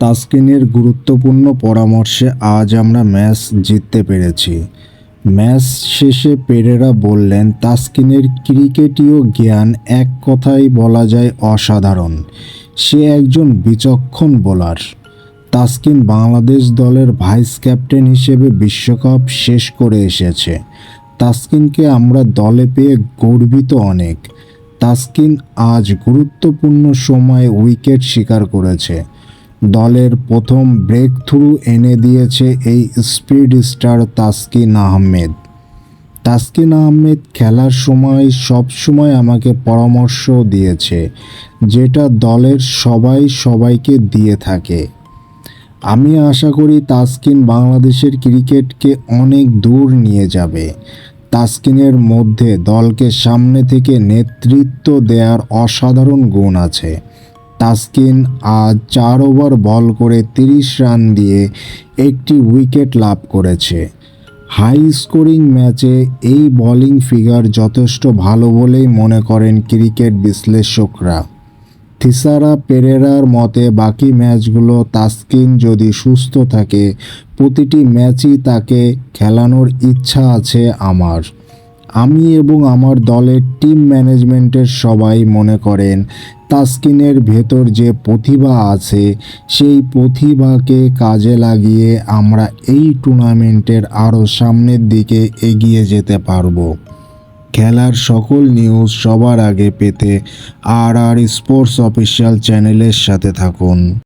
তাসকিনের গুরুত্বপূর্ণ পরামর্শে আজ আমরা ম্যাচ জিততে পেরেছি। ম্যাচ শেষে পেরেরা বললেন, তাসকিনের ক্রিকেটীয় জ্ঞান এক কথাই বলা যায় অসাধারণ। সে একজন বিচক্ষণ বোলার। তাসকিন বাংলাদেশ দলের ভাইস ক্যাপ্টেন হিসেবে বিশ্বকাপ শেষ করে এসেছে। তাসকিনকে আমরা দলে পেয়ে গর্বিত অনেক। তাসকিন আজ গুরুত্বপূর্ণ সময়ে উইকেট শিকার করেছে। দলের প্রথম ব্রেক থ্রু এনে দিয়েছে এই স্পিড স্টার তাসকিন আহমেদ। তাসকিন আহমেদ খেলার সময় সবসময় আমাকে পরামর্শ দিয়েছে, যেটা দলের সবাই সবাইকে দিয়ে থাকে। আমি আশা করি তাসকিন বাংলাদেশের ক্রিকেটকে অনেক দূর নিয়ে যাবে। তাসকিনের মধ্যে দলকে সামনে থেকে নেতৃত্ব দেওয়ার অসাধারণ গুণ আছে। তাসকিন আজ চার ওভার বল করে তিরিশ রান দিয়ে একটি উইকেট লাভ করেছে। হাই স্কোরিং ম্যাচে এই বোলিং ফিগার যথেষ্ট ভালো বলেই মনে করেন ক্রিকেট বিশ্লেষকরা। থিসারা পেরেরার মতে বাকি ম্যাচগুলো তাসকিন যদি সুস্থ থাকে, প্রতিটি ম্যাচই তাকে খেলানোর ইচ্ছা আছে আমার। আমি এবং আমার দলের টিম ম্যানেজমেন্টের সবাই মনে করেন, তাসকিনের ভেতর যে প্রতিভা আছে, সেই প্রতিভাকে কাজে লাগিয়ে আমরা এই টুর্নামেন্টের আরও সামনের দিকে এগিয়ে যেতে পারব। খেলার সকল নিউজ সবার আগে পেতে আর আর স্পোর্টস অফিসিয়াল চ্যানেলের সাথে থাকুন।